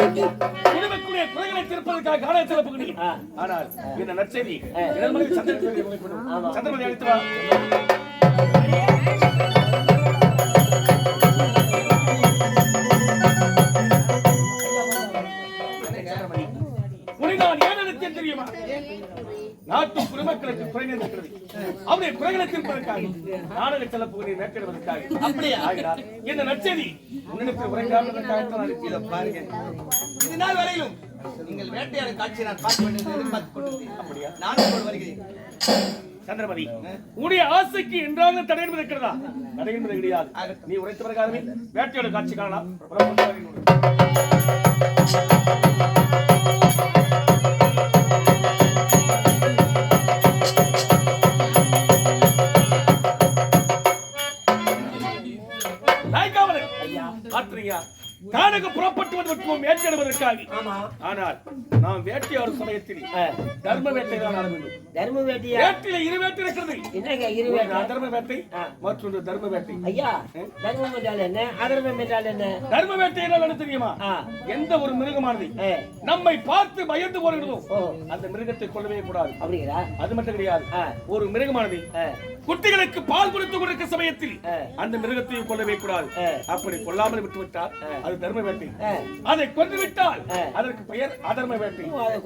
குடும்பக்குரிய குறைகளை தீர்ப்பதற்காக. ஆனால் இந்த நற்செய்தி? சந்திரமதி. சந்திரமதி அழைத்து வா. ஏன் அழைத்தேன் தெரியுமா? நாட்டு குடிமக்களுக்கு குறைகள் இருக்கிறது அவருடைய குறைகளை தீர்ப்பதற்காக நாடக செல்ல போகிறேன் மேற்கொள்வதற்காக. அப்படியா? ஆகிறார் இந்த நற்செய்தி உன்னிடத்தில் உரைக்காமல் பாருங்க. இது நாள் வரையிலும் நீங்கள் வேட்டையாட காட்சி நான் பார்க்க வேண்டும் எதிர்பார்த்துக் அப்படியா? நானும் வருகிறேன். சந்திரமதி உன்னுடைய ஆசைக்கு என்றாலும் தடை என்பது இருக்கிறதா தடை என்பது கிடையாது. நீ உரைத்த பிரகாரமே வேட்டையோட காட்சி காணலாம். நாய்க்காவலன் ஆத்திரியா கானக புறப்பட்டு வந்திருக்கும் வேட்டையாடுவதற்காக ஆனால் நாம் வேட்டையாடும் சமயத்தில். தர்ம வேட்டை தான் வேண்டும். தர்ம வேட்டியா? வேட்டையில இரு வேட்டை இருக்கிறது. என்னங்க இரு வேட்டை? அதர்ம வேட்டை ஆ. மற்றொன்று தர்ம வேட்டை. ஐயா தர்மம் என்றால் என்ன? அதர்மம் என்றால் என்ன? தர்ம வேட்டை என்ன தெரியுமா. எந்த ஒரு மிருகமானது நம்மை பார்த்து பயந்து போகிறதோ அந்த மிருகத்தை கொல்லவே கூடாது. அப்படிங்கிறா அது மட்டும் கிடையாது. ஒரு மிருகமானது குட்டிகளுக்கு பால் கொடுத்து கொண்டிருக்க சமயத்தில். அந்த மிருகத்தையும் கொல்லவே கூடாது. அப்படி கொல்லாமல் விட்டு விட்டால் அது தர்ம வேட்டை. அதை கொன்று விட்டால். அதற்கு பெயர் அதர்ம வேட்டை. அதை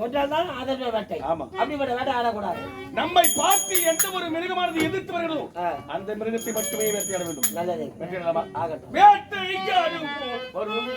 அதர்ம வேட்டை. ஆமா. அப்படிப்பட்ட வேட்டை ஆடக்கூடாது. நம்மை பார்த்து எந்த ஒரு மிருகமானது எதிர்த்து வருகிறதோ. அந்த மிருகத்தை மட்டுமே வேட்டையாட வேண்டும். நல்லது. வேட்டையாடலாமா? ஆகட்டும். வேட்டையாடும் வரும்.